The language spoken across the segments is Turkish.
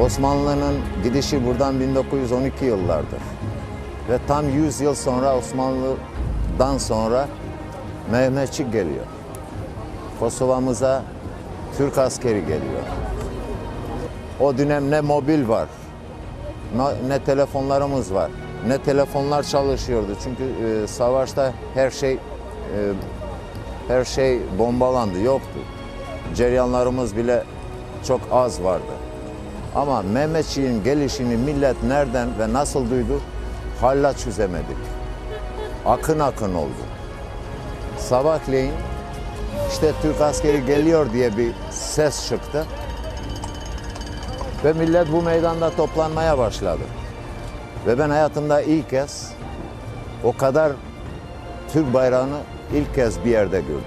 Osmanlı'nın gidişi buradan 1912 yıllardır. Ve tam 100 yıl sonra Osmanlı'dan sonra Mehmetçik geliyor. Kosova'mıza Türk askeri geliyor. O dönem ne mobil var, ne, telefonlarımız var, ne telefonlar çalışıyordu. Çünkü e, savaşta her şey e, her şey bombalandı, yoktu. Ceryanlarımız bile çok az vardı. Ama Mehmetçiğin gelişini millet nereden ve nasıl duydu hala çözemedik. Akın akın oldu. Sabahleyin işte Türk askeri geliyor diye bir ses çıktı. Ve millet bu meydanda toplanmaya başladı. Ve ben hayatımda ilk kez o kadar Türk bayrağını ilk kez bir yerde gördüm.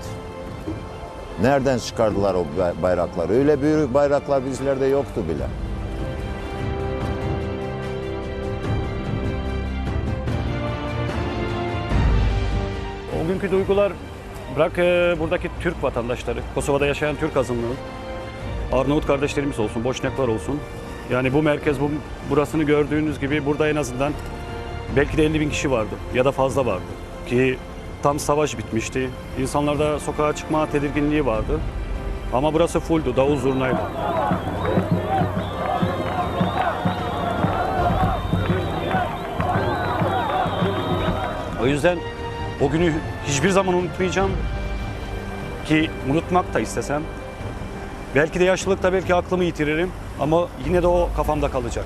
Nereden çıkardılar o bay- bayrakları? Öyle büyük bayraklar bizlerde yoktu bile. O günkü duygular bırak e, buradaki Türk vatandaşları, Kosova'da yaşayan Türk azınlığı, Arnavut kardeşlerimiz olsun, Boşnaklar olsun. Yani bu merkez, bu burasını gördüğünüz gibi burada en azından belki de 50 bin kişi vardı ya da fazla vardı. Ki tam savaş bitmişti. İnsanlarda sokağa çıkma tedirginliği vardı. Ama burası fulldu, davul zurnaydı. O yüzden o günü hiçbir zaman unutmayacağım. Ki unutmak da istesem. Belki de yaşlılıkta belki aklımı yitiririm ama yine de o kafamda kalacak.